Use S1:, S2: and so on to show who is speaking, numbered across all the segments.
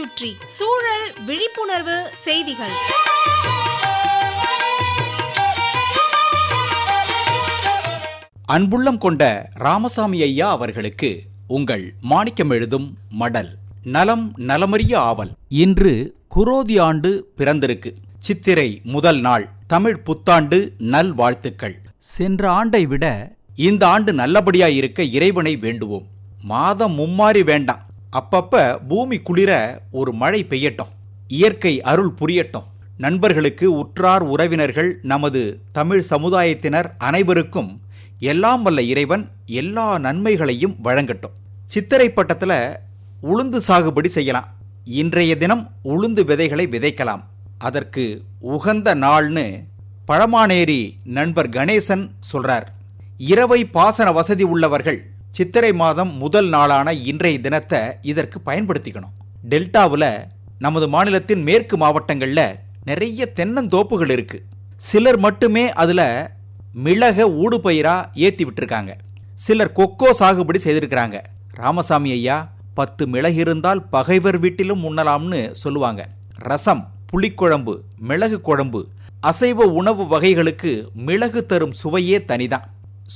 S1: சுற்றி சூழல் விழிப்புணர்வு செய்திகள்.
S2: அன்புள்ளம் கொண்ட ராமசாமி ஐயா அவர்களுக்கு உங்கள் மாணிக்கம் எழுதும் மடல் நலம் நலமறிய ஆவல். இன்று குரோதி ஆண்டு பிறந்திருக்கு. சித்திரை முதல் நாள் தமிழ் புத்தாண்டு நல் வாழ்த்துக்கள். சென்ற ஆண்டை விட இந்த ஆண்டு நல்லபடியா இருக்க இறைவனை வேண்டுவோம். மாதம் மும்மாறி வேண்டாம். அப்பப்ப பூமி குளிர ஒரு மழை பெய்யட்டும். இயற்கை அருள் புரியட்டும். நண்பர்களுக்கு உற்றார் உறவினர்கள் நமது தமிழ் சமுதாயத்தினர் அனைவருக்கும் எல்லாம் வல்ல இறைவன் எல்லா நன்மைகளையும் வழங்கட்டும். சித்திரை பட்டத்தில் உளுந்து சாகுபடி செய்யலாம். இன்றைய தினம் உளுந்து விதைகளை விதைக்கலாம். அதற்கு உகந்த நாள்னு பழமானேரி நண்பர் கணேசன் சொல்றார். இரவை பாசன வசதி உள்ளவர்கள் சித்திரை மாதம் முதல் நாளான இன்றைய தினத்தை இதற்கு பயன்படுத்திக்கணும். டெல்டாவில் நமது மாநிலத்தின் மேற்கு மாவட்டங்களில் நிறைய தென்னந்தோப்புகள் இருக்கு. சிலர் மட்டுமே அதில் மிளக ஊடுபயிராக ஏற்றி விட்டுருக்காங்க. சிலர் கொக்கோ சாகுபடி செய்திருக்கிறாங்க. ராமசாமி ஐயா பத்து மிளகு இருந்தால் பகைவர் வீட்டிலும் உண்ணலாம்னு சொல்லுவாங்க. ரசம் புளிக்குழம்பு மிளகு குழம்பு அசைவ உணவு வகைகளுக்கு மிளகு தரும் சுவையே தனிதான்.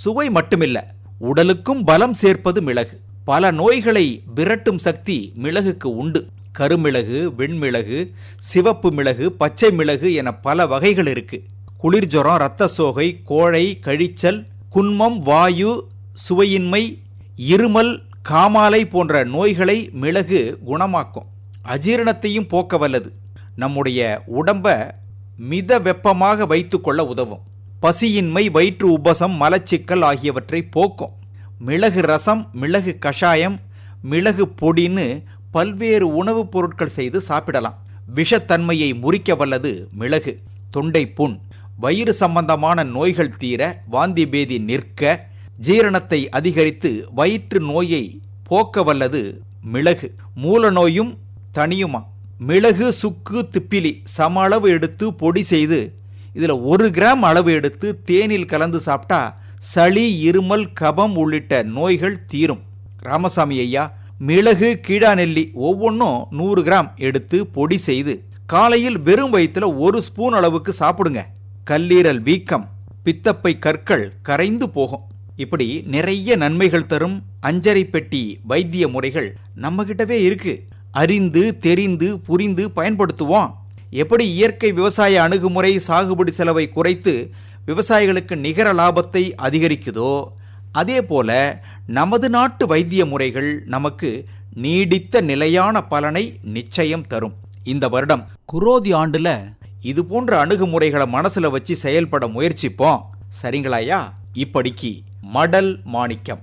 S2: சுவை மட்டுமில்ல உடலுக்கும் பலம் சேர்ப்பது மிளகு. பல நோய்களை விரட்டும் சக்தி மிளகுக்கு உண்டு. கருமிளகு வெண்மிளகு சிவப்பு மிளகு பச்சை மிளகு என பல வகைகள் இருக்கு. குளிர்ஜரம் இரத்த சோகை கோழை கழிச்சல் குன்மம் வாயு சுவையின்மை இருமல் காமாலை போன்ற நோய்களை மிளகு குணமாக்கும். அஜீரணத்தையும் போக்க வல்லது. நம்முடைய உடம்ப மித வெப்பமாக வைத்துக்கொள்ள உதவும். பசியின்மை வயிற்று உபசம் மலச்சிக்கல் ஆகியவற்றை போக்கும். மிளகு ரசம் மிளகு கஷாயம் மிளகு பொடின்னு பல்வேறு உணவுப் பொருட்கள் செய்து சாப்பிடலாம். விஷத்தன்மையை முறிக்க வல்லது மிளகு தொண்டை புண். வயிறு சம்பந்தமான நோய்கள் தீர வாந்தி பேதி நிற்க ஜீரணத்தை அதிகரித்து வயிற்று நோயை போக்க வல்லது மிளகு. மூல நோயும் தனியுமா? மிளகு சுக்கு திப்பிலி சம அளவு எடுத்து பொடி செய்து இதில் ஒரு கிராம் அளவு எடுத்து தேனில் கலந்து சாப்பிட்டா சளி இருமல் கபம் உள்ளிட்ட நோய்கள் தீரும். ராமசாமி ஐயா மிளகு கீழாநெல்லி ஒவ்வொன்றும் நூறு கிராம் எடுத்து பொடி செய்து காலையில் வெறும் வயிற்றுல ஒரு ஸ்பூன் அளவுக்கு சாப்பிடுங்க. கல்லீரல் வீக்கம் பித்தப்பை கற்கள் கரைந்து போகும். இப்படி நிறைய நன்மைகள் தரும் அஞ்சரை பெட்டி வைத்திய முறைகள் நம்மகிட்டவே இருக்கு. அறிந்து தெரிந்து புரிந்து பயன்படுத்துவோம். எப்படி இயற்கை விவசாய அணுகுமுறை சாகுபடி செலவை குறைத்து விவசாயிகளுக்கு நிகர லாபத்தை அதிகரிக்குதோ? அதே போல நமது நாட்டு வைத்திய முறைகள் நமக்கு நீடித்த நிலையான பலனை நிச்சயம் தரும். இந்த வருடம் குரோதி ஆண்டுல இது போன்ற அணுகுமுறைகளை மனசுல வச்சு செயல்பட முயற்சிப்போம். சரிங்களாயா இப்படிக்கு மடல் மாணிக்கம்.